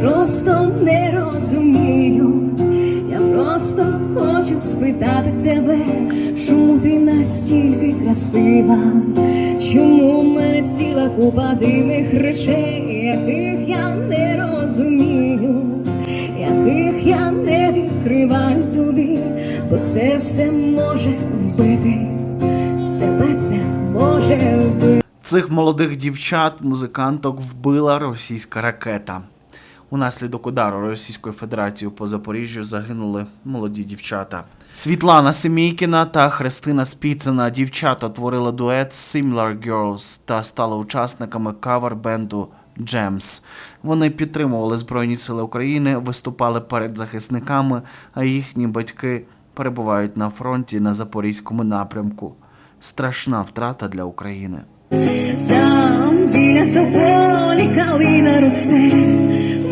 просто не розумію. Я просто хочу спитати тебе, чому ти настільки красива, чому в мене ціла купа дивних речей, яких я не розумію, яких я не відкриваю тобі, бо це все може вбити, тебе це може вбити. Цих молодих дівчат, музиканток вбила російська ракета. Унаслідок удару Російської Федерації по Запоріжжю загинули молоді дівчата. Світлана Семійкіна та Христина Спіцина дівчата творили дует Similar Girls та стали учасниками кавер-бенду Gems. Вони підтримували Збройні Сили України, виступали перед захисниками, а їхні батьки перебувають на фронті на Запорізькому напрямку. Страшна втрата для України. Там біля тополі калина росте,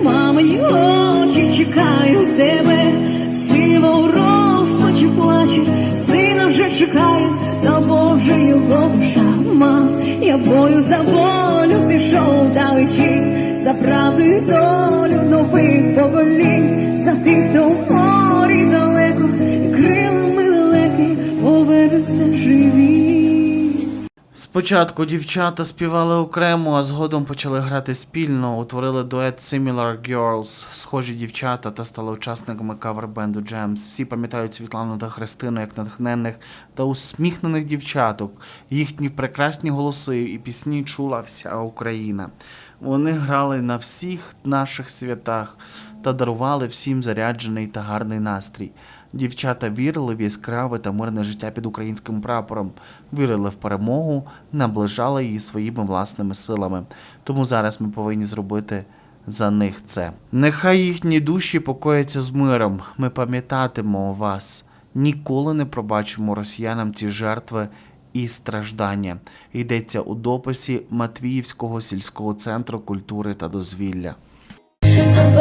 мамині очі чекають тебе, сина у розпачі плаче, сина вже чекає, та Боже його душа, мам, я бою за волю пішов далечі, за правду і Спочатку дівчата співали окремо, а згодом почали грати спільно, утворили дует Similar Girls, схожі дівчата та стали учасниками кавер-бенду Gems. Всі пам'ятають Світлану та Христину як натхненних та усміхнених дівчаток. Їхні прекрасні голоси і пісні чула вся Україна. Вони грали на всіх наших святах та дарували всім заряджений та гарний настрій. Дівчата вірили в яскраве та мирне життя під українським прапором, вірили в перемогу, наближали її своїми власними силами. Тому зараз ми повинні зробити за них це. Нехай їхні душі покояться з миром. Ми пам'ятатимемо вас. Ніколи не пробачимо росіянам ці жертви і страждання. Йдеться у дописі Матвіївського сільського центру культури та дозвілля. А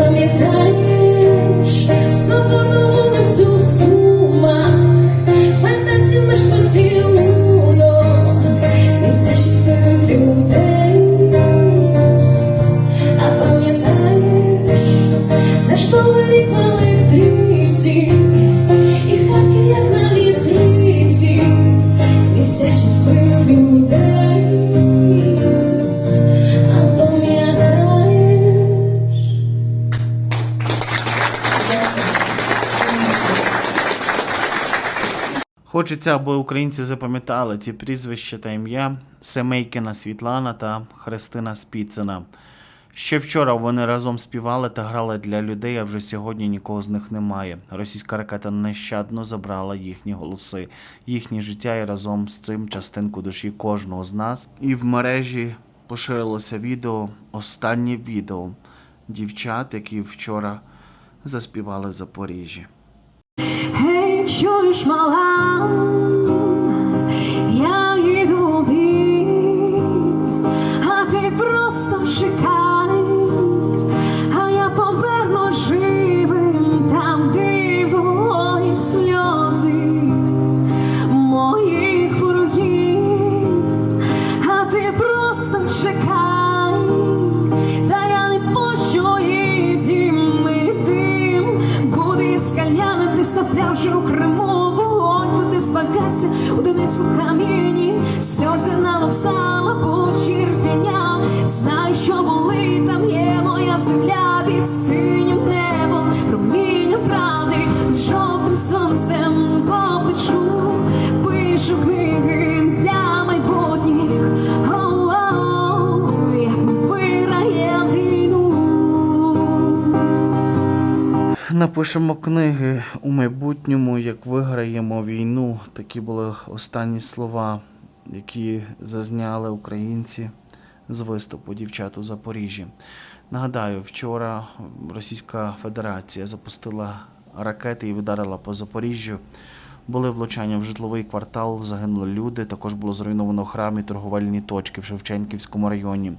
Хочеться, аби українці запам'ятали ці прізвища та ім'я Семейкіна Світлана та Христина Спіцина. Ще вчора вони разом співали та грали для людей, а вже сьогодні нікого з них немає. Російська ракета нещадно забрала їхні голоси, їхнє життя і разом з цим частинку душі кожного з нас. І в мережі поширилося відео, останнє відео дівчат, які вчора заспівали в Запоріжжі. Чуєш, мала, я їду бій, а ти просто чекай, а я поверну живим там, де були сльози моїх ворогів, а ти просто чекай, Напишемо книги у майбутньому, як виграємо війну. Такі були останні слова, які зазняли українці з виступу дівчат у Запоріжжі. Нагадаю, вчора Російська Федерація запустила ракети і вдарила по Запоріжжю. Були влучання в житловий квартал, загинули люди. Також було зруйновано храм і торговельні точки в Шевченківському районі.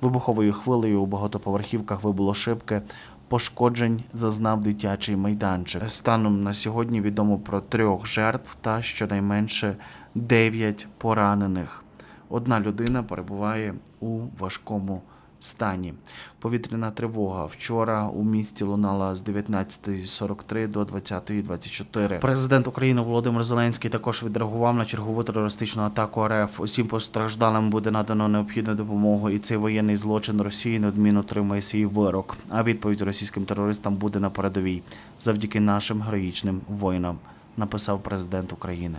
Вибуховою хвилею у багатоповерхівках вибуло шибки. Пошкоджень зазнав дитячий майданчик. Станом на сьогодні відомо про трьох жертв та щонайменше дев'ять поранених. Одна людина перебуває у важкому стані. Повітряна тривога. Вчора у місті лунала з 19.43 до 20.24. Президент України Володимир Зеленський також відреагував на чергову терористичну атаку РФ. Усім постраждалим буде надано необхідну допомогу, і цей воєнний злочин Росії неодмінно отримає свій вирок. А відповідь російським терористам буде на передовій завдяки нашим героїчним воїнам. Написав президент України.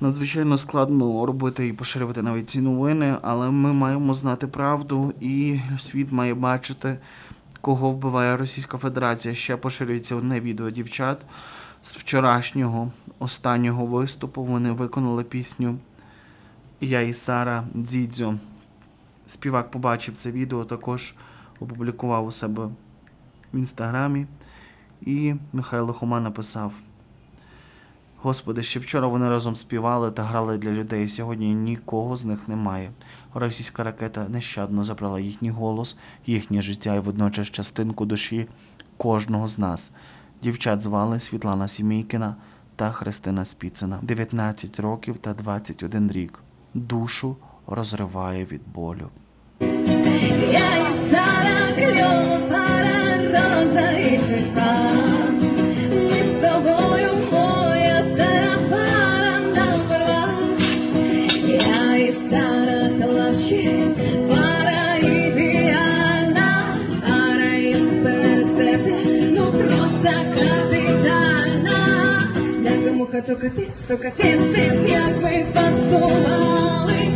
Надзвичайно складно робити і поширювати навіть ці новини, але ми маємо знати правду, і світ має бачити, кого вбиває Російська Федерація. Ще поширюється одне відео дівчат з вчорашнього останнього виступу. Вони виконали пісню Я і Сара Дзідзьо. Співак побачив це відео, також опублікував у себе в інстаграмі. І Михайло Хома написав. Господи, ще вчора вони разом співали та грали для людей. Сьогодні нікого з них немає. Російська ракета нещадно забрала їхній голос, їхнє життя і водночас частинку душі кожного з нас. Дівчат звали Світлана Сімійкіна та Христина Спіцина. 19 років та 21 рік. Душу розриває від болю. Я і Сара, кльова роза і Як муха то капець, то капець, спец, як ми пасували,